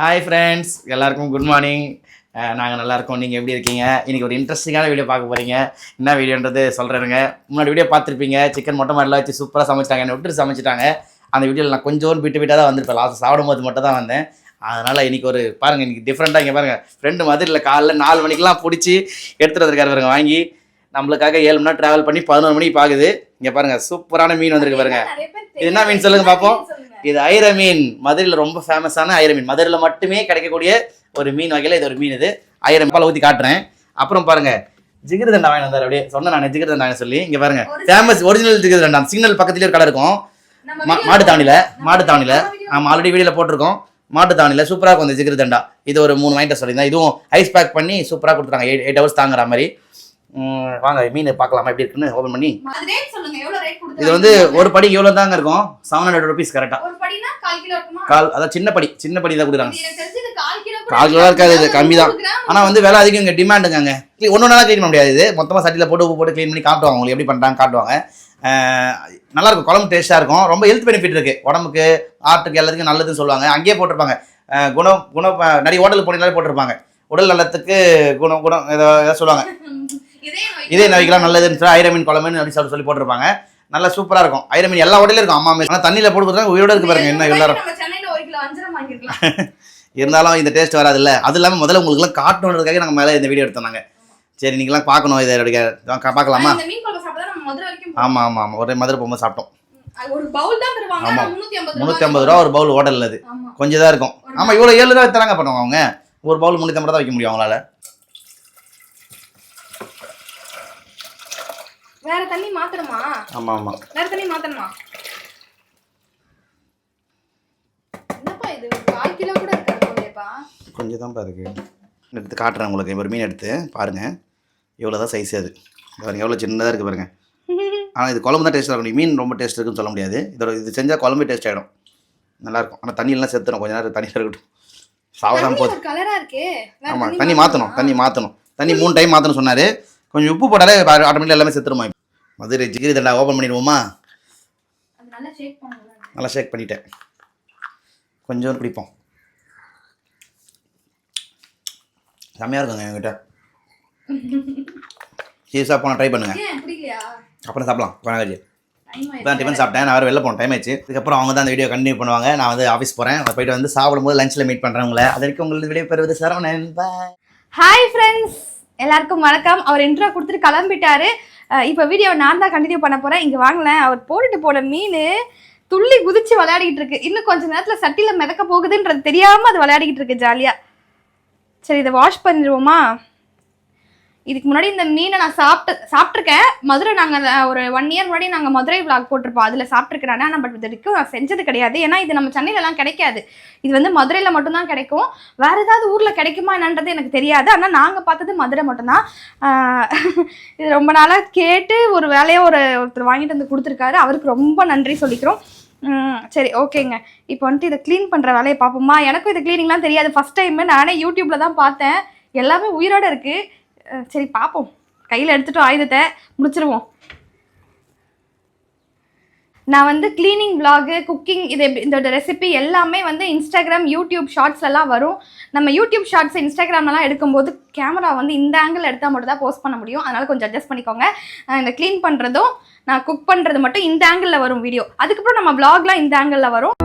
Hi friends எல்லாருக்கும் good morning நாங்கள் நல்லா இருக்கோம். நீங்கள் எப்படி இருக்கீங்க? இன்னைக்கு ஒரு இன்ட்ரெஸ்டிங்கான வீடியோ பார்க்க போகிறீங்க என்ன வீடியோன்றது சொல்கிறேங்க முன்னாடி வீடியோ பார்த்துருப்பீங்க. சிக்கன் மொட்டை மாடலாம் வச்சு சூப்பராக சமைச்சிட்டாங்க என்னை விட்டு சமைச்சிட்டாங்க. அந்த வீடியோவில் நான் கொஞ்சோண்டு விட்டு விட்டாக தான் வந்திருப்பேன். லாஸ்ட் சாப்பிடும்போது மட்டும் தான் வந்தேன். அதனால் இன்னைக்கு ஒரு பாருங்கள் இன்னைக்கு டிஃப்ரெண்ட்டாக இங்கே பாருங்கள் ஃப்ரெண்டு மதுரையில் காலைல நாலு மணிக்கெலாம் பிடிச்சி எடுத்துகிட்டு வந்திருக்காரு பாருங்க வாங்கி. நம்மளுக்காக ஏழு மணி நேரம் ட்ராவல் பண்ணி பதினோரு மணிக்கு பாக்குது. இங்கே பாருங்கள் சூப்பரான மீன் வந்திருக்கு பாருங்க. இது என்ன மீன் சொல்லுங்க பார்ப்போம் இது ஐர மீன் மதுரையில் ரொம்ப ஃபேமஸான ஐர மீன் மதுரையில் மட்டுமே கிடைக்கக்கூடிய ஒரு மீன் வகையில் இது ஒரு மீன் இது. ஐர மீன் பால் ஊற்றி காட்டுறேன். அப்புறம் பாருங்க. ஜிகிரு தண்டா வாங்கி வந்தார். அப்படியே சொன்னேன் நான் ஜிகிரு தண்டா வாங்க சொல்லி. இங்கே பாருங்க. Famous original jigarthanda signal பக்கத்துலேயே ஒரு கடை இருக்கும். மாட்டு தாவணியில் மாட்டு தாவணியில். ஆமாம் ஆல்ரெடி வீடியோவில் போட்டிருக்கோம். மாட்டு தாவணியில் சூப்பராக இருக்கும் இந்த ஜிகிரு தண்டா இது ஒரு மூணு வாங்கிட்டு சொல்லியிருந்தேன். இதுவும் ஐஸ் பேக் பண்ணி சூப்பராக கொடுத்துருக்காங்க எயிட் எயிட் ஹவர்ஸ் தாங்குற மாதிரி. வாங்க மீன் பார்க்கலாமா? எப்படி இருக்குன்னு ஓப்பன் பண்ணி? இது வந்து ஒரு படி இவ்வளோ தாங்க இருக்கும்? செவன் ஹண்ட்ரட் ருபீஸ் கரெக்டாக கால் அதான் சின்ன படி சின்ன படி தான் கொடுக்குறாங்க. கால் கிலோ இருக்காது இது. கம்மி தான். ஆனால் வந்து விலை அதிகம் இங்கே டிமாண்டுங்க ஒன்று ஒன்றா க்ளீன் பண்ண முடியாது இது. மொத்தமாக சட்டியில் போட்டு உப்பு போட்டு க்ளீன் பண்ணி காட்டுவாங்க உங்களுக்கு எப்படி பண்ணுறாங்க காட்டுவாங்க. அஹ் நல்லா இருக்கும். குழம்பு டேஸ்ட்டாக இருக்கும். ரொம்ப ஹெல்த் பெனிஃபிட் இருக்குது உடம்புக்கு ஆட்டுக்கு எல்லாத்துக்கும் நல்லதுன்னு சொல்லுவாங்க. அங்கேயே போட்டிருப்பாங்க. குணம் குணம் நிறைய ஹோட்டல் போனீங்களே போட்டிருப்பாங்க. உடல் நலத்துக்கு குணம் குணம் ஏதோ ஏதோ சொல்லுவாங்க. இதே நோய்க்கு இதே நோய்க்கெல்லாம் நல்லதுன்னு சொல்லி ஐரமீன் குழம்புன்னு அப்படி சொல்லி சொல்லி போட்டிருப்பாங்க. நல்லா சூப்பராக இருக்கும். ஐரமீன் எல்லா ஹோட்டலும் இருக்கும் அம்மா ஆனால் தண்ணியில் போட்டு கொடுத்தா உயிரோட இருக்கு பாருங்க என்ன வாங்கிருக்கலாம் இருந்தாலும் இந்த டேஸ்ட் வராதுல்ல. அது இல்லாமல் முதல்ல உங்களுக்குலாம் காட்டணுன்றதுக்காக நாங்கள் மேலே இந்த வீடியோ எடுத்தோம் சரி நீங்களாம் பார்க்கணும் இதை எடுக்க பார்க்கலாமா? ஆமாம் ஆமாம் ஆமாம் ஒரே மதுரை போகும்போது சாப்பிட்டோம். அது ஒரு பவுல் தான் தருவாங்க ஆமா. ஆனா 350 முந்நூற்றி ஐம்பது ரூபா ஒரு பவுல் ஹோட்டலில் அது. கொஞ்சம் தான் இருக்கும். ஆமாம் இவ்வளோ ஏழு ரூபா தராங்க பண்ணுவாங்க அவங்க. ஒரு பவுல் முந்நூற்றி ஐம்பது தான் வைக்க முடியும் அவங்களால. வேற தண்ணி மாத்தணுமா? ஆமாம் ஆமாம் வேற தண்ணி மாத்தணுமா? என்னப்பா இது? கால் கிலோ கூட இருக்காது போலயேப்பா. கொஞ்சம் தான் இருக்கு. எடுத்து காட்டுறேன் உங்களுக்கு. ஒரு மீன் எடுத்து பாருங்கள் இவ்வளோ தான் சைஸ் அது. பாருங்க எவ்வளோ சின்னதாக இருக்குது பாருங்க. ஆனால் இது குழம்பு தான் டேஸ்ட்டாக இருக்கும் மீன் ரொம்ப டேஸ்ட் இருக்குன்னு சொல்ல முடியாது. இதோட இது செஞ்சால் குழம்பு டேஸ்ட் ஆகிடும் நல்லாயிருக்கும். ஆனால் தண்ணியெல்லாம் செத்துரும். கொஞ்ச நேரம் தண்ணியில் இருக்கட்டும். சாவதான் வேற ஆமாம் தண்ணி மாற்றணும் தண்ணி மாற்றணும் தண்ணி மூணு டைம் மாற்றணும் சொன்னார். கொஞ்சம் உப்பு போட்டாலே ஆட்டோமேட்டிக் எல்லாமே செத்துருமா மதுரை ஜிகிரி தண்டா ஓப்பன் பண்ணிடுவோமா? நல்லா ஷேக் பண்ணிட்டேன். கொஞ்சம் பிடிப்போம் செம்மையாக இருக்குங்க என்கிட்ட. சீஸாக போனால் ட்ரை பண்ணுங்க. ஏன் பிடிக்கலையா அப்புறம் சாப்பிடலாம் கொண்டாஜி இப்போ டிஃபன் சாப்பிட்டேன் நான் வேறு வெளில போன டைம் ஆயிடுச்சு. இதுக்கப்புறம் அவங்க தான் அந்த வீடியோ கண்டினியூ பண்ணுவாங்க. நான் வந்து ஆஃபீஸ் போகிறேன் போயிட்டு வந்து சாப்பிடும்போது லஞ்சில் மீட் பண்ணுறேன் உங்களை. அது வரைக்கும் உங்களுக்கு வீடியோ பெறுவது சரவணன். பாய் ஹாய் ஃப்ரெண்ட்ஸ் எல்லாருக்கும் வணக்கம். அவர் இன்ட்ரோ கொடுத்துட்டு கிளம்பிட்டாரு. இப்போ வீடியோ நான் தான் கண்டினியூ பண்ண போகிறேன் இங்கே வாங்கலேன் அவர் போட்டுட்டு போன மீன் துள்ளி குதிச்சு விளையாடிக்கிட்டு இருக்கு. இன்னும் கொஞ்ச நேரத்தில் சட்டியில் மிதக்க போகுதுன்றது தெரியாமல் அது விளையாடிக்கிட்டு இருக்கு ஜாலியாக சரி இதை வாஷ் பண்ணிடுவோமா? இதுக்கு முன்னாடி இந்த மீனை நான் சாப்பிட்டு சாப்பிட்ருக்கேன் மதுரை நாங்கள் ஒரு ஒன் இயர் முன்னாடி நாங்கள் மதுரை விளாக் போட்டிருப்போம். அதில் சாப்பிட்ருக்கேன் ஆனால் பட் இது வரைக்கும் நான் செஞ்சது கிடையாது. ஏன்னா இது நம்ம சென்னையிலலாம் கிடைக்காது. இது வந்து மதுரையில் மட்டும்தான் கிடைக்கும். வேற ஏதாவது ஊரில் கிடைக்குமா என்னன்றது எனக்கு தெரியாது. ஆனால் நாங்கள் பார்த்தது மதுரை மட்டும்தான். இது ரொம்ப நாளாக கேட்டு ஒரு வேலையை ஒரு ஒருத்தர் வாங்கிட்டு வந்து கொடுத்துருக்காரு. அவருக்கு ரொம்ப நன்றி சொல்லிக்கிறோம். சரி ஓகேங்க. இப்போ வந்துட்டு இதை க்ளீன் பண்ணுற வேலையை பார்ப்போமா? எனக்கும் இது க்ளீனிங்லாம் தெரியாது. ஃபஸ்ட் டைமு நானே யூடியூப்பில் தான் பார்த்தேன். எல்லாமே உயிரோட இருக்குது சரி பார்ப்போம் கையில் எடுத்துட்டோம் ஆயுதத்தை முடிச்சிருவோம். நான் வந்து க்ளீனிங் விலாகு குக்கிங் இது இதோட ரெசிபி எல்லாமே வந்து இன்ஸ்டாகிராம் யூடியூப் ஷார்ட்ஸ் எல்லாம் வரும். நம்ம யூடியூப் ஷார்ட்ஸ் இன்ஸ்டாகிராம்லாம் எடுக்கும்போது கேமரா வந்து இந்த ஆங்கிள் எடுத்தால் மட்டும் தான் போஸ்ட் பண்ண முடியும். அதனால் கொஞ்சம் அட்ஜஸ்ட் பண்ணிக்கோங்க. இந்த க்ளீன் பண்ணுறதும் நான் குக் பண்ணுறது மட்டும் இந்த ஆங்கிளில் வரும் வீடியோ அதுக்கப்புறம் நம்ம vlogலாம் இந்த ஆங்கிளில் வரும்.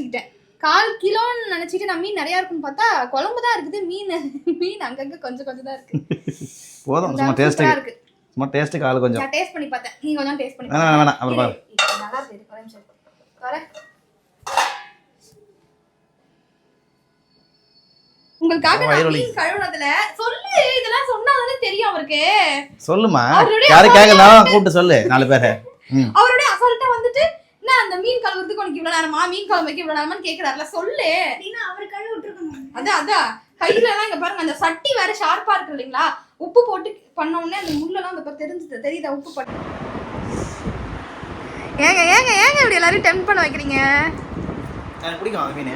நினைச்சுக்கிட்டேன். கால் கிலோன்னு நினைச்சிட்டு நான் மீன் நிறைய இருக்குன்னு பார்த்தா குழம்பு தான் இருக்குது. மீன் மீன் அங்கங்க கொஞ்சம் கொஞ்சம் தான் இருக்கு. போதும் சும்மா சூப்பரா டேஸ்ட்டுக்கு இருக்கு. சும்மா டேஸ்ட்டுக்கு ஆள் கொஞ்சம். நான் டேஸ்ட் பண்ணி பார்த்தேன். நீங்க கொஞ்சம் டேஸ்ட் பண்ணி வேணாம் வேணாம் அப்புறம் பாரு நல்லா இருக்கு. ஒரே நிமிஷம். உங்களுக்காக வயிறு நான் வலி. மீன் கழுவுனதுல சொல்லு இதெல்லாம் தெரியும் அவருக்கு. சொல்லுமா கேட்கலாம் கூப்பிட்டு சொல்லு நாலு பேரை அவருடைய அசால்ட்டா வந்துட்டு நான் அந்த மீன் கழுவுறதுக்கு உனக்கு இவ்வளவு நேரமா? மீன் குழம்பு வைக்க இவ்வளவு நேரமான்னு கேக்குறாருல சொல்லு. அவர் கழுவி விட்டுருக்கணும் அதான் அதான். கையில எல்லாம் இங்க பாருங்க அந்த சட்டி வேற ஷார்ப்பா இருக்கு இல்லைங்களா? உப்பு போட்டு பண்ண உடனே அந்த முள்ளெல்லாம் அந்த தெரிஞ்சது. தெரியுதா உப்பு போட்டு? ஏங்க ஏங்க ஏங்க இப்படி எல்லாரும் டெம்ப் பண்ண வைக்கிறீங்க? மீன்.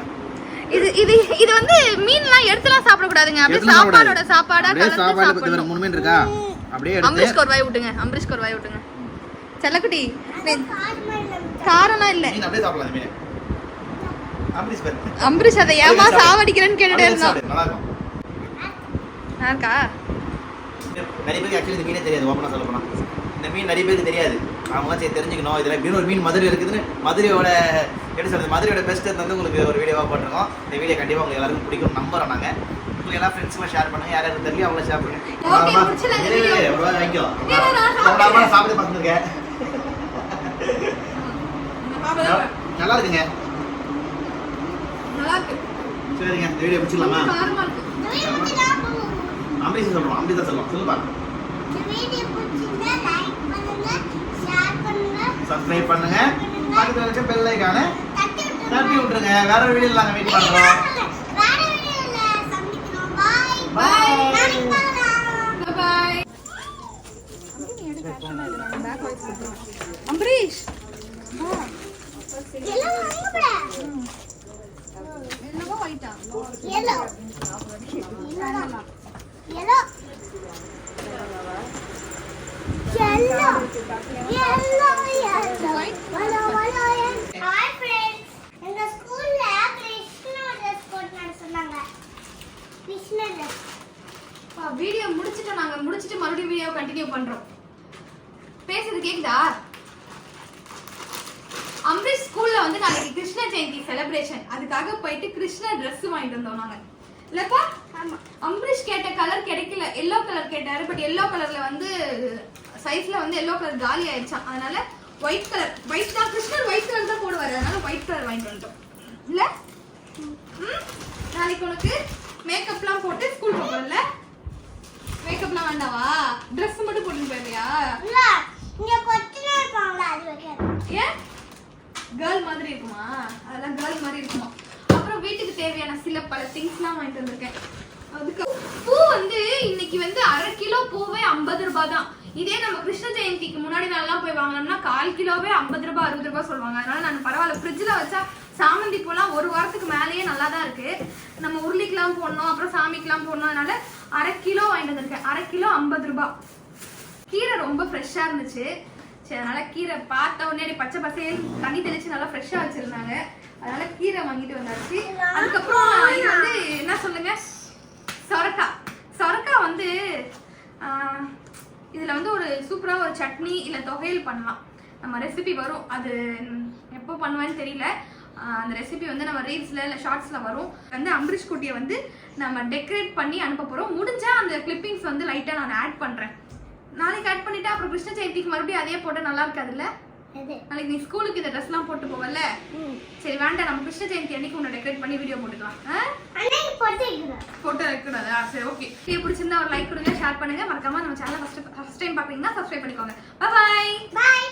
இது இது இது வந்து மீன்லாம் எடுத்துலாம் சாப்பிடக்கூடாதுங்க. அப்படியே எடுத்துலாம் சாப்பாடோட சாப்பாடா அப்படியே கலந்து சாப்பாடு பத்து சாப்பிடணும். மூணு மீன் இருக்கா? அப்படியே எடுத்து. ஒரு வாய் விட்டுங்க அம்பரீஷ்க்கு ஒரு வாய் விட்டுங்க. செல்லக்குட்டி காரம்லாம் இல்ல அம்பரீஷ் பேர் அம்பரீஷ் அதை ஏமா சாவடிக்கிறேன்னு கேட்டுட்டே இருந்தோம் இருக்கா நிறைய பேருக்கு ஆக்சுவலி இந்த மீனே தெரியாது ஓப்பனாக சொல்ல போனால் இந்த மீன் நிறைய பேருக்கு தெரியாது அவங்க சரி தெரிஞ்சுக்கணும் இதில் மீன் ஒரு மீன் மதுரை இருக்குதுன்னு மதுரையோட எப்படி சொல்றது மதுரையோட பெஸ்ட் வந்து உங்களுக்கு ஒரு வீடியோவாக போட்டிருக்கோம் இந்த வீடியோ கண்டிப்பாக உங்களுக்கு எல்லாருக்கும் பிடிக்கும் நம்புறோம் நாங்கள் உங்களுக்கு எல்லா ஃப்ரெண்ட்ஸுமே ஷேர் பண்ணுங்க யார் யாருக்கு தெரியல அவங்கள ஷேர் பண்ணுங்க Okay, ஆமா. முடிச்சிடலாம் இந்த இரு, இரு, video. இரு, ஒரு வாரம் வாங்கிக்கோ. இரு, நான் ரொம்ப நேரமா நான் சாப்பிட்டு பார்த்துருக்கேன் நல்லா இருக்குங்க? நல்லா இருக்கு. சரிங்க இந்த வீடியோ பிடிச்சிடலாமா அம்பரீஷ் சொல்லுவோம் அம்பரீஷ் சொல்லுவோம் சொல்லுப்பா. சப்ஸ்கிரைப் பண்ணுங்க பக்கத்துல இருக்க பெல் ஐக்கான தட்டி விட்டுருங்க. வேற ஒரு வீடியோ நாங்கள் வெயிட் பண்றோம். பாய் அம்பரீஷ் என்னவோ ஒயிட்டா. வீடியோ முடிச்சிட்டோம் நாங்க. முடிச்சிட்டு மறுபடியும் வீடியோ கண்டினியூ பண்றோம். பேசுறது கேக்குதா? அம்பரீஷ் ஸ்கூல்ல வந்து நாளைக்கு கிருஷ்ண ஜெயந்தி செலிப்ரேஷன் அதுக்காக போயிட்டு கிருஷ்ண Dress வாங்கிட்டு வந்தோம் நாங்க. இல்லப்பா? ஆமா. அம்பரீஷ் கேட்ட கலர் கிடைக்கல. எல்லோ கலர் கேட்டாரு பட் எல்லோ கலர்ல வந்து சைஸ்ல வந்து எல்லோ கலர் காலி ஆயிடுச்சான் அதனால ஒயிட் கலர் ஒயிட் தான். கிருஷ்ணர் ஒயிட் கலர் தான் போடுவாரு. அதனால ஒயிட் கலர் வாங்கிட்டு வந்துட்டோம். இல்ல? நாளைக்கு உனக்கு மேக்கப்லாம் போட்டு ஸ்கூல் போகல மேக்கப்லாம் வேண்டாவா? Dress மட்டும் போட்டு போயிருவியா இல்ல, இங்க கொத்தனா இருப்பாங்களா, அது வைக்கிறேன். ஏன்? கேர்ள் மாதிரி இருக்குமா? அதெல்லாம் கேர்ள் மாதிரி இருக்குமா? அப்புறம் வீட்டுக்கு தேவையான சில பல திங்ஸ்லாம் வாங்கிட்டு வந்திருக்கேன். அதுக்கு பூ வந்து இன்னைக்கு வந்து அரை கிலோ பூவே ஐம்பது ரூபாய் தான். இதே நம்ம கிருஷ்ண ஜெயந்திக்கு முன்னாடி நாள்லாம் போய் வாங்கினோம்னா கால் கிலோவே ஐம்பது ரூபாய் அறுபது ரூபாய் சொல்லுவாங்க. அதனால நான் பரவாயில்ல ஃப்ரிட்ஜில் வச்சா சாமந்தி பூலாம் ஒரு வாரத்துக்கு மேலேயே நல்லா தான் இருக்கு. நம்ம உருளிக்கெல்லாம் போடணும் அப்புறம் சாமிக்கெல்லாம் போடணும். அதனால அரை கிலோ வாங்கிட்டு வந்திருக்கேன். அரை கிலோ ஐம்பது ரூபாய். கீரை ரொம்ப ஃப்ரெஷ்ஷாக இருந்துச்சு. சரி அதனால கீரை பார்த்த உடனே பச்சை பசையே தண்ணி தெளிச்சு நல்லா ஃப்ரெஷ்ஷாக வச்சிருந்தாங்க. அதனால கீரை வாங்கிட்டு வந்தாச்சு. அதுக்கப்புறம் இது வந்து என்ன சொல்லுங்க? சொரக்கா. சொரக்கா வந்து இதுல வந்து ஒரு சூப்பரா ஒரு சட்னி இல்ல தொகையல் பண்ணலாம். நம்ம ரெசிபி வரும். அது எப்போ பண்ணுவேன்னு தெரியல. அந்த ரெசிபி வந்து நம்ம ரீல்ஸ்ல இல்ல ஷார்ட்ஸ்ல வரும். வந்து அம்பரீஷ் குட்டியை வந்து நம்ம டெக்கரேட் பண்ணி அனுப்ப போறோம். முடிஞ்சா அந்த கிளிப்பிங்ஸ் வந்து லைட்டா நான் ஆட் பண்றேன். நாளைக்கு ஆட் பண்ணிட்டு அப்புறம் கிருஷ்ண ஜெயந்திக்கு மறுபடியும் அதே போட்டா நல்லா இருக்காதுல்ல? நாளைக்கு நீ ஸ்கூலுக்கு இந்த ட்ரெஸ்லாம் போட்டு போவல்ல? ம். சரி வேண்டாம். நம்ம கிருஷ்ண ஜெயந்தி அன்னைக்கு உன்னை டெக்கரேட் பண்ணி வீடியோ போட்டுக்கலாம். போட்டு வைக்கூடாதா சரி ஓகே வீடியோ பிடிச்சிருந்தா ஒரு லைக் கொடுங்க ஷேர் பண்ணுங்க. மறக்காம நம்ம சேனல் ஃபர்ஸ்ட் ஃபர்ஸ்ட் டைம் பார்க்குறீங்கன்னா சப்ஸ்கிரைப் பண்ணிக்கோங்க. Bye Bye.